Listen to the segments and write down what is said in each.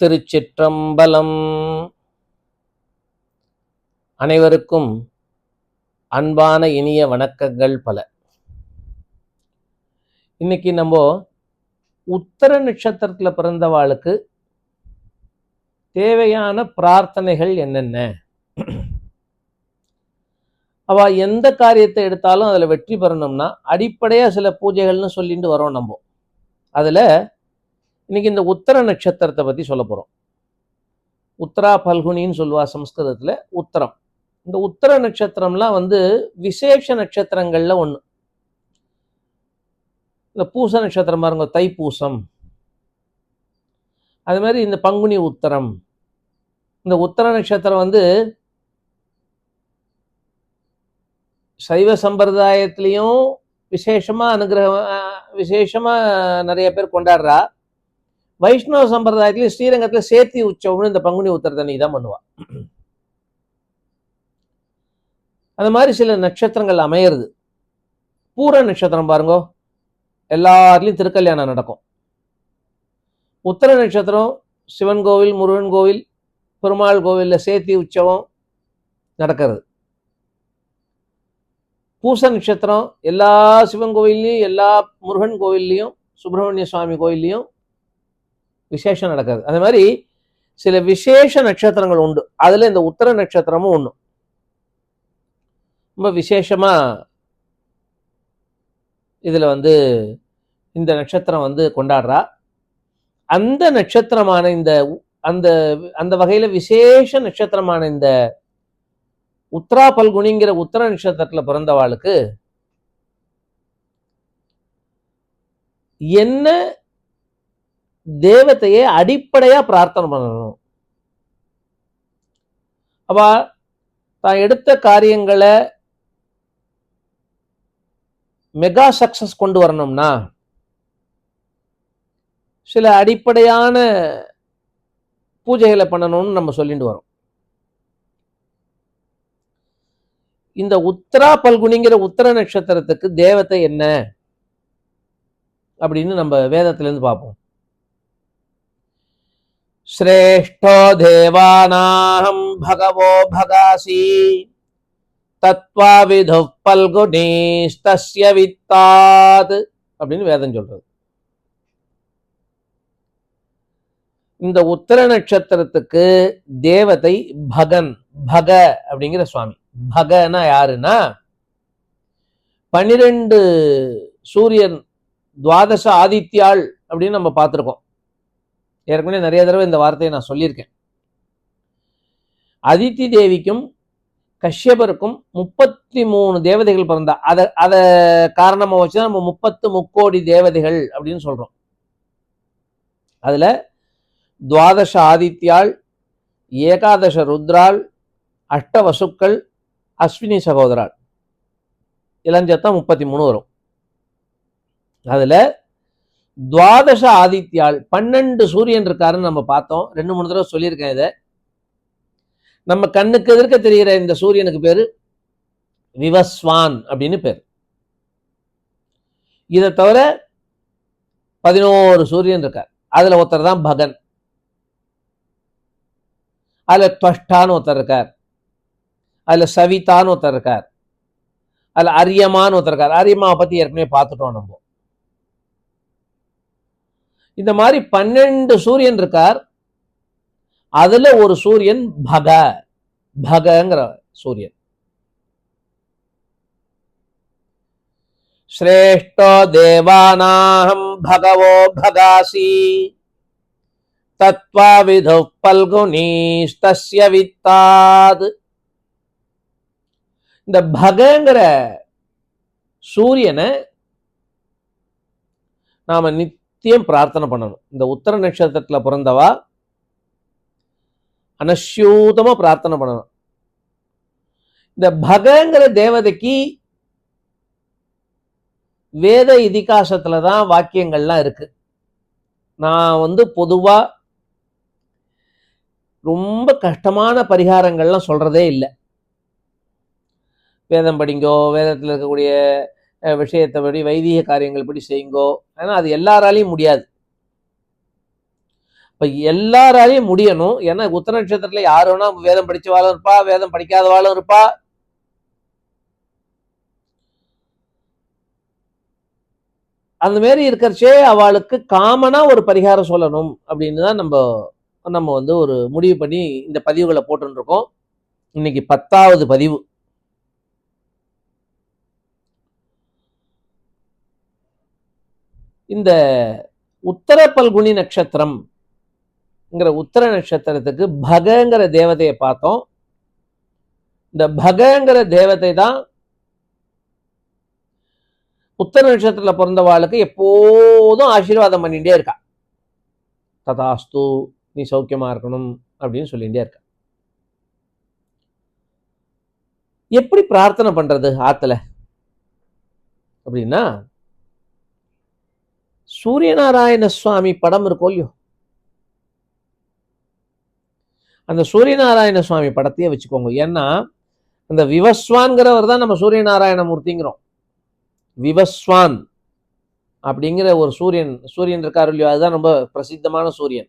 திருச்சிற்றம்பலம். அனைவருக்கும் அன்பான இனிய வணக்கங்கள் பல. இன்னைக்கு நம்ம உத்தர நட்சத்திரத்தில் பிறந்தவாளுக்கு தேவையான பிரார்த்தனைகள் என்னென்ன? அவ எந்த காரியத்தை எடுத்தாலும் அதுல வெற்றி பெறணும்னா அடிப்படையாக சில பூஜைகள்னு சொல்லிட்டு வரோம் நம்ம. அதுல இன்னைக்கு இந்த உத்தர நட்சத்திரத்தை பத்தி சொல்ல போறோம். உத்தரா பல்குனின்னு சொல்லுவா சம்ஸ்கிருதத்தில் உத்தரம். இந்த உத்தர நட்சத்திரம்லாம் வந்து விசேஷ நட்சத்திரங்கள்ல ஒன்று இந்த பூச நட்சத்திரம் பாருங்க தைப்பூசம். அது மாதிரி இந்த பங்குனி உத்தரம். இந்த உத்தர நட்சத்திரம் வந்து சைவ சம்பிரதாயத்துலேயும் விசேஷமா அனுகிரகம் விசேஷமாக விசேஷமா நிறைய பேர் கொண்டாடுறா. வைஷ்ணவ சம்பிரதாயத்திலையும் ஸ்ரீரங்கத்தில் சேர்த்தி உச்சவம்னு இந்த பங்குனி உத்தரத்தன்னைக்கு தான் பண்ணுவா. அந்த மாதிரி சில நட்சத்திரங்கள் அமையிறது. பூர நட்சத்திரம் பாருங்க. எல்லாத்துலேயும் திருக்கல்யாணம் நடக்கும். உத்தர நட்சத்திரம் சிவன் கோவில் முருகன் கோவில் பெருமாள் கோவிலில் சேர்த்தி உற்சவம் நடக்கிறது. பூச நட்சத்திரம் எல்லா சிவன் கோவில்லையும் எல்லா முருகன் கோவில்லையும் சுப்பிரமணிய சுவாமி கோயில்லையும் விசேஷம் நடக்கிறது அந்த மாதிரி சில விசேஷ நட்சத்திரங்கள் உண்டு. அதுல இந்த உத்தர நட்சத்திரமும் ஒன்று ரொம்ப விசேஷமா இதுல வந்து இந்த நட்சத்திரம் வந்து கொண்டாடுறா. அந்த நட்சத்திரமான இந்த அந்த அந்த வகையில விசேஷ நட்சத்திரமான இந்த உத்தரா பல்குனிங்கிற உத்தர நட்சத்திரத்துல பிறந்தவாளுக்கு என்ன தேவத்தையே அடிப்படையா பிரார்த்தனை பண்ணணும். அவ தான் எடுத்த காரியங்களை மெகா சக்சஸ் கொண்டு வரணும்னா சில அடிப்படையான பூஜைகளை பண்ணணும்னு நம்ம சொல்லிட்டு வரோம். இந்த உத்தரா பல்குனிங்கிற உத்தர நட்சத்திரத்துக்கு தேவத்தை என்ன? அப்படின்னு நம்ம வேதத்துல இருந்து பார்ப்போம். श्रेष्ठो देवानाहं भगवो भगासि தத்வாவிதுः பல்குனீஸ்தஸ்ய வித்தாத் அப்படின்னு வேதம் சொல்றது இந்த உத்தர நட்சத்திரத்துக்கு தேவதை பகன் பக அப்படிங்கிற சுவாமி பகனா யாருன்னா பன்னிரெண்டு சூரியன் துவாதச ஆதித்யாள் அப்படின்னு நம்ம பார்த்துருக்கோம் ஏற்கனவே நிறைய தடவை இந்த வார்த்தையை நான் சொல்லியிருக்கேன். அதித்தி தேவிக்கும் கஷ்யபருக்கும் முப்பத்தி மூணு தேவதைகள் பிறந்தா அதை அதை காரணமாக வச்சு நம்ம முப்பத்து முக்கோடி தேவதைகள் அப்படின்னு சொல்றோம். அதுல துவாதச ஆதித்யாள் ஏகாதச ருத்ராள் அஷ்டவசுக்கள் அஸ்வினி சகோதராள். இளஞ்சத்தம் முப்பத்தி மூணு வரும். அதுல துவாதச ஆதித்யாள் பன்னெண்டு சூரியன் இருக்காருன்னு நம்ம பார்த்தோம். ரெண்டு மூணு தடவை சொல்லியிருக்கேன் இதை. நம்ம கண்ணுக்கு எதிர்க்க தெரிகிற இந்த சூரியனுக்கு பேரு விவஸ்வான் அப்படின்னு பேர். இதை தவிர பதினோரு சூரியன் இருக்கார். அதுல ஒருத்தர் தான் பகன். அதுல துவஷ்டான்னு ஒருத்தர் இருக்கார். அதுல சவிதான்னு ஒருத்தர் இருக்கார். அதுல அரியமான்னு ஒருத்தர் இருக்கார். அரியமாவை பத்தி ஏற்கனவே பார்த்துட்டோம் நம்ம. இந்த மாதிரி பன்னெண்டு சூரியன் இருக்கார். அதுல ஒரு சூரியன் பக பகங்கிற சூரியன். ஸ்ரேஷ்டோ தேவானாஹம் பகவோ பகாசி. தத்வாவிது பல்குனீஸ்தஸ்ய வித்தாது. இந்த பகங்கிற சூரியனை நாம நித்தியம் பிரார்த்தனை பண்ணணும். இந்த உத்தர நட்சத்திரத்துல பிறந்தவா? அனஸ்யூதமா பிரார்த்தனை பண்ணணும். இந்த பகங்கிற தேவதைக்கு வேத இதிகாசத்துல தான் வாக்கியங்கள்லாம் இருக்கு. நான் வந்து பொதுவா ரொம்ப கஷ்டமான பரிகாரங்கள்லாம் சொல்றதே இல்லை. வேதம் படிங்கோ வேதத்தில் இருக்கக்கூடிய விஷயத்தை படி வைதிக காரியங்கள் படி செய்யுங்கோ ஏன்னா அது எல்லாராலையும் முடியாது. இப்போ எல்லாராலையும் முடியணும். ஏன்னா உத்தர நட்சத்திரத்துல யாரு வேணா வேதம் படித்தவாளும் இருப்பா வேதம் படிக்காதவாளும் இருப்பா. அந்த மாரி இருக்கிறச்சே அவளுக்கு காமனா ஒரு பரிகாரம் சொல்லணும் அப்படின்னு தான் நம்ம நம்ம வந்து ஒரு முடிவு பண்ணி இந்த பதிவுகளை போட்டுன்னு இருக்கோம் இன்னைக்கு பத்தாவது பதிவு. இந்த உத்தர பல்குனி நட்சத்திரம்ங்கிற உத்தர நட்சத்திரத்துக்கு பகங்கிற தேவதையை பார்த்தோம். இந்த பகங்கிற தேவதை தான் உத்தர நட்சத்திரத்துல பிறந்தவாளுக்கு எப்போதும் ஆசீர்வாதம் பண்ணிட்டே இருக்கா. ததாஸ்து நீ சௌக்கியமா இருக்கணும் அப்படின்னு சொல்லிட்டே இருக்கா. எப்படி பிரார்த்தனை பண்றது ஆத்துல? அப்படின்னா சூரியநாராயண சுவாமி படம் இருக்கோ இல்லையோ? அந்த சூரியநாராயண சுவாமி படத்தையே வச்சுக்கோங்க. ஏன்னா அந்த விவஸ்வான்கிறவர் தான் நம்ம சூரியநாராயண மூர்த்திங்கிறோம் விவஸ்வான் அப்படிங்கிற ஒரு சூரியன் சூரியன் இருக்கார் இல்லையோ? அதுதான் ரொம்ப பிரசித்தமான சூரியன்.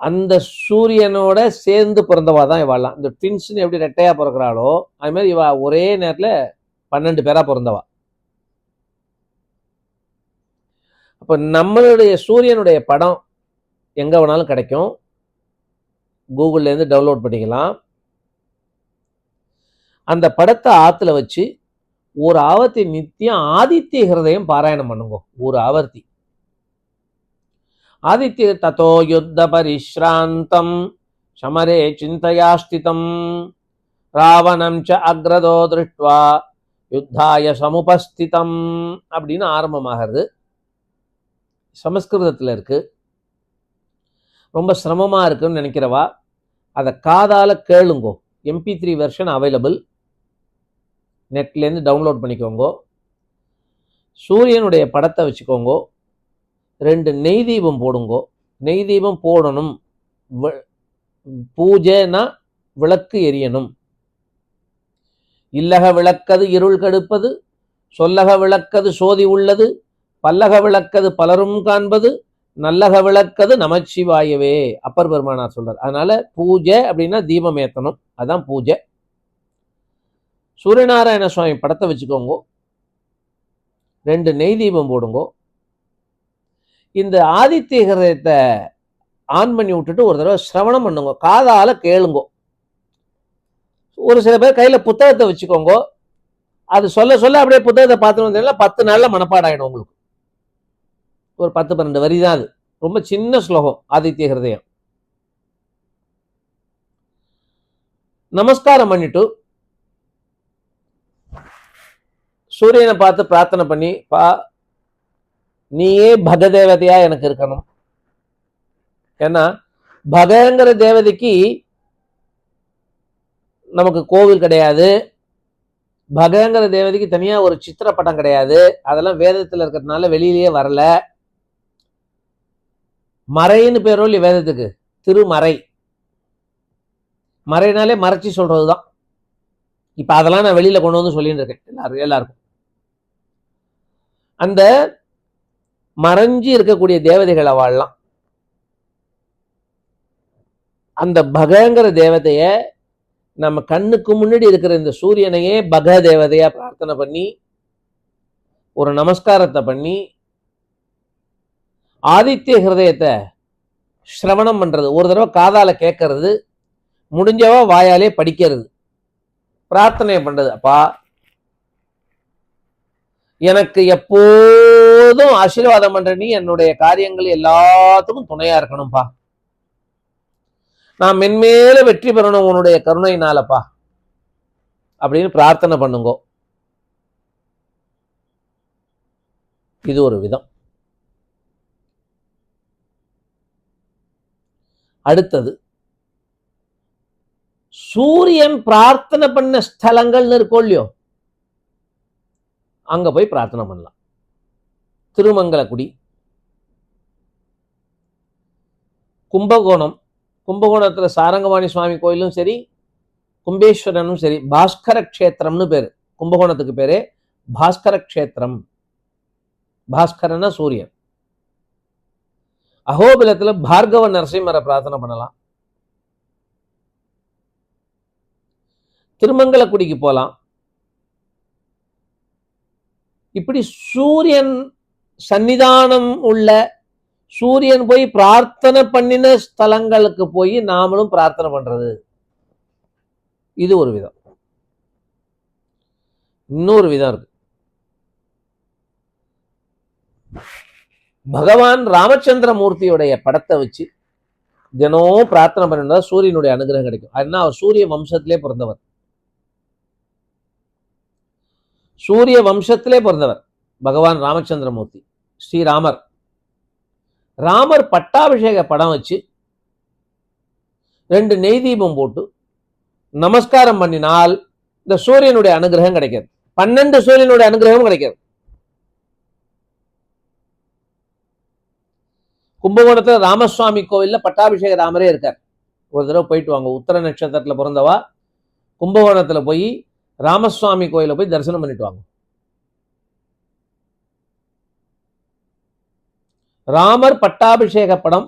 அந்த சூரியனோட சேர்ந்து பிறந்தவா தான் இவாள்லாம் இந்த ட்வின்ஸ்னு எப்படி ரெட்டையா பிறக்கிறாளோ அது மாதிரி ஒரே நேரத்துல பன்னெண்டு பேரா பிறந்தவா. அப்போ நம்மளுடைய சூரியனுடைய படம் எங்கே வேணாலும் கிடைக்கும். கூகுள்லேருந்து டவுன்லோட் பண்ணிக்கலாம். அந்த படத்தை ஆற்றுல வச்சு ஒரு ஆவர்த்தி நித்தியம் ஆதித்ய ஹிருதயம் பாராயணம் பண்ணுங்க. ஒரு ஆவர்த்தி. ஆதித்ய தத்தோ யுத்த பரிஷ்ராந்தம் சமரே சிந்தையாஸ்திதம் ராவணம் ச அக்ரதோ திருஷ்டுவா யுத்தாய சமுபஸ்திதம் அப்படின்னு ஆரம்பமாகிறது. சமஸ்கிருதத்தில் இருக்குது ரொம்ப சிரமமாக இருக்குன்னு நினைக்கிறவா அதை காதால் கேளுங்கோ. எம்பி த்ரீ வெர்ஷன் அவைலபிள் நெட்லேருந்து டவுன்லோட் பண்ணிக்கோங்கோ. சூரியனுடைய படத்தை வச்சுக்கோங்க. ரெண்டு நெய் தீபம் போடுங்கோ. நெய் தீபம் போடணும். பூஜைனா விளக்கு எரியணும். இல்லக விளக்கது இருள் கடுப்பது சொல்லக விளக்கது சோதி உள்ளது பல்லக விளக்கது பலரும் காண்பது நல்லக விளக்கது நமச்சிவாயவே. அப்பர் பெருமானார் சொல்றார். அதனால பூஜை அப்படின்னா தீபம் ஏத்தணும். அதான் பூஜை. சூரியநாராயண சுவாமி படத்தை வச்சுக்கோங்க. ரெண்டு நெய் தீபம் போடுங்கோ. இந்த ஆதித்ய ஆன் பண்ணி விட்டுட்டு ஒரு தடவை சிரவணம் பண்ணுங்க. காதால கேளுங்கோ. ஒரு சில பேர் கையில புத்தகத்தை வச்சுக்கோங்க. அது சொல்ல சொல்ல அப்படியே புத்தகத்தை பார்த்துன்னு வந்தீங்கன்னா பத்து நாளில் மனப்பாடாயிடும் உங்களுக்கு. ஒரு பத்து பன்னெண்டு வரி தான் அது. ரொம்ப சின்ன ஸ்லோகம் ஆதித்ய ஹிருதயம். நமஸ்காரம் பண்ணிட்டு சூரியனை பார்த்து பிரார்த்தனை பண்ணி பா நீயே பக தேவதையா எனக்கு இருக்கணும். ஏன்னா பகங்கிற தேவதைக்கு நமக்கு கோவில் கிடையாது. பகங்கிற தேவதைக்கு தனியா ஒரு சித்திரப்படம் கிடையாது. அதெல்லாம் வேதத்தில் இருக்கிறதுனால வெளியிலேயே வரல. மறைன்னு பேரோ இல்லையா வேதத்துக்கு. திருமறை. மறைனாலே மறைச்சி சொல்றதுதான். இப்ப அதெல்லாம் நான் வெளியில கொண்டு வந்து சொல்லிட்டு இருக்கேன். எல்லாரும் எல்லாருக்கும். அந்த மறைஞ்சு இருக்கக்கூடிய தேவதைகளை வாழலாம் அந்த பகங்கிற தேவதைய நம்ம கண்ணுக்கு முன்னாடி இருக்கிற இந்த சூரியனையே பக தேவதையா பிரார்த்தனை பண்ணி ஒரு நமஸ்காரத்தை பண்ணி ஆதித்ய ஹிருதயத்தை ஸ்ரவணம் பண்ணுறது ஒரு தடவை காதால் கேட்கறது முடிஞ்சவா வாயாலே படிக்கிறது பிரார்த்தனை பண்ணுறது அப்பா எனக்கு எப்போதும் ஆசீர்வாதம் பண்ணுற நீ என்னுடைய காரியங்கள் எல்லாத்துக்கும் துணையாக இருக்கணும்ப்பா நான் மென்மேல வெற்றி பெறணும் உன்னுடைய கருணையினாலப்பா. அப்படின்னு பிரார்த்தனை பண்ணுங்கோ. இது ஒரு விதம். அடுத்தது. சூரியன் பிரார்த்தனை பண்ண ஸ்தலங்கள்னு இருக்கும் இல்லையோ அங்க போய் பிரார்த்தனை பண்ணலாம். திருமங்கலக்குடி கும்பகோணம் கும்பகோணத்துல சாரங்கபாணி சுவாமி கோயிலும் சரி கும்பேஸ்வரனும் சரி பாஸ்கர க்ஷேத்திரம்னு பேரு. கும்பகோணத்துக்கு பேரு பாஸ்கர க்ஷேத்திரம். பாஸ்கரன்னா சூரியன். அகோபிலத்தில் பார்கவ நரசிம்மரை பிரார்த்தனை பண்ணலாம். திருமங்கலக்குடிக்கு போகலாம் இப்படி சூரியன் சன்னிதானம் உள்ள சூரியன் போய் பிரார்த்தனை பண்ணின ஸ்தலங்களுக்கு போய் நாமளும் பிரார்த்தனை பண்றது. இது ஒரு விதம். இன்னொரு விதம் இருக்கு. பகவான் ராமச்சந்திர மூர்த்தியுடைய படத்தை வச்சு தினம் பிரார்த்தனை பண்ணிருந்தா சூரியனுடைய அனுகிரகம் கிடைக்கும். அதுனா அவர் சூரிய வம்சத்திலே பிறந்தவர். சூரிய வம்சத்திலே பிறந்தவர். பகவான் ராமச்சந்திரமூர்த்தி ஸ்ரீராமர். ராமர் பட்டாபிஷேக படம் வச்சு ரெண்டு நெய் தீபம் போட்டு நமஸ்காரம் பண்ணினால் இந்த சூரியனுடைய அனுகிரகம் கிடைக்காது. பன்னெண்டு சூரியனுடைய அனுகிரகம் கிடைக்காது. கும்பகோணத்தில் ராமசுவாமி கோவிலில் பட்டாபிஷேக ராமரே இருக்கார். ஒரு தடவை போயிட்டு வாங்க. உத்தர நட்சத்திரத்தில் பிறந்தவா கும்பகோணத்தில் போய் ராமசுவாமி கோயில போய் தரிசனம் பண்ணிட்டு வாங்க. ராமர் பட்டாபிஷேக படம்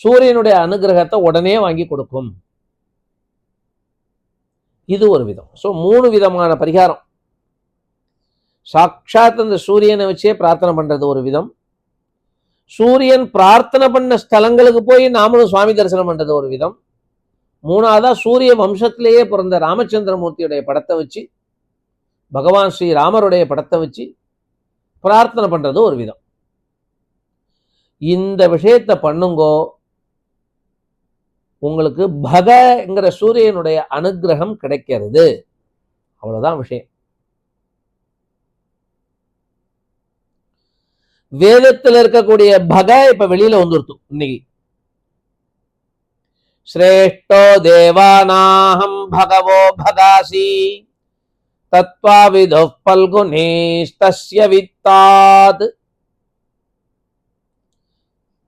சூரியனுடைய அனுகிரகத்தை உடனே வாங்கி கொடுக்கும். இது ஒரு விதம். ஸோ மூணு விதமான பரிகாரம். சாட்சாத் அந்த சூரியனை வச்சே பிரார்த்தனை பண்றது ஒரு விதம். சூரியன் பிரார்த்தனை பண்ண ஸ்தலங்களுக்கு போய் நாமளும் சுவாமி தரிசனம் பண்றது ஒரு விதம். மூணாவதா சூரிய வம்சத்திலேயே பிறந்த ராமச்சந்திரமூர்த்தியுடைய படத்தை வச்சு பகவான் ஸ்ரீ ராமருடைய படத்தை வச்சு பிரார்த்தனை பண்றது ஒரு விதம். இந்த விஷயத்தை பண்ணுங்கோ உங்களுக்கு பகங்கிற சூரியனுடைய அனுகிரகம் கிடைக்கிறது. அவ்வளவுதான் விஷயம். வேதத்தில் இருக்கக்கூடிய பக இப்ப வெளியில வந்துருத்தும் இன்னைக்கு. ஸ்ரேஷ்டோ தேவானாஹம் பகவோ பகாசி. தத்வாவிதோ பல்குனேஸ்தஸ்ய வித்தாத்.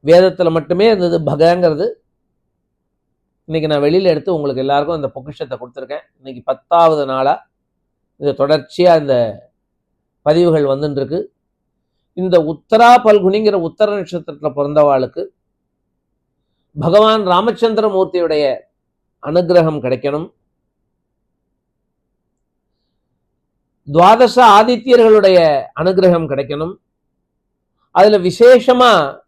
வேதத்துல மட்டுமே இருந்தது பகங்கிறது. இன்னைக்கு நான் வெளியில எடுத்து உங்களுக்கு எல்லாருக்கும் இந்த பொக்கிஷத்தை கொடுத்துருக்கேன். இன்னைக்கு பத்தாவது நாளா இது தொடர்ச்சியா இந்த பதிவுகள் வந்துட்டு இருக்கு இந்த உத்தரா பல்குனிங்கிற உத்தர நட்சத்திரத்தில் பிறந்தவாளுக்கு பகவான் ராமச்சந்திர மூர்த்தியுடைய அனுகிரகம் கிடைக்கணும். துவாதச ஆதித்யர்களுடைய அனுகிரகம் கிடைக்கணும். அதில் விசேஷமா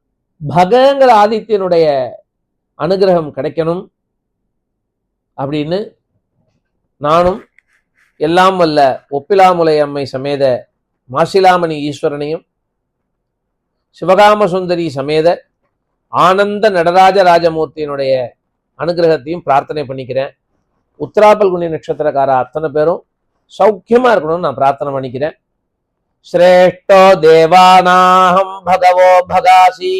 பகங்கிற ஆதித்யனுடைய அனுகிரகம் கிடைக்கணும். அப்படின்னு நானும் எல்லாம் வல்ல ஒப்பிலாமுலை அம்மை சமேத மாசிலாமணி ஈஸ்வரனையும் சிவகாம சுந்தரி சமேத ஆனந்த நடராஜ ராஜமூர்த்தியினுடைய அனுகிரகத்தையும் பிரார்த்தனை பண்ணிக்கிறேன். உத்தராபல்குனி நட்சத்திரக்கார அத்தனை பேரும் சௌக்கியமா இருக்கணும்னு நான் பிரார்த்தனை பண்ணிக்கிறேன். ஸ்ரேஷ்டோ தேவானாஹம் பகவோ பகாசி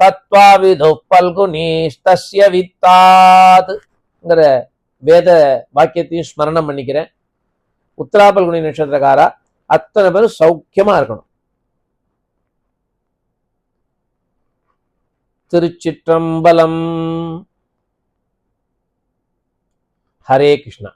தத்வாவிது பல்குனீஸ்தஸ்ய வித்தாத்ங்கிற வேத வாக்கியத்தையும் ஸ்மரணம் பண்ணிக்கிறேன். உத்தராபல்குனி நட்சத்திரக்காரா அத்தனை பேரும் சௌக்கியமா இருக்கணும். திருச்சிற்றம்பலம். ஹரே கிருஷ்ணா.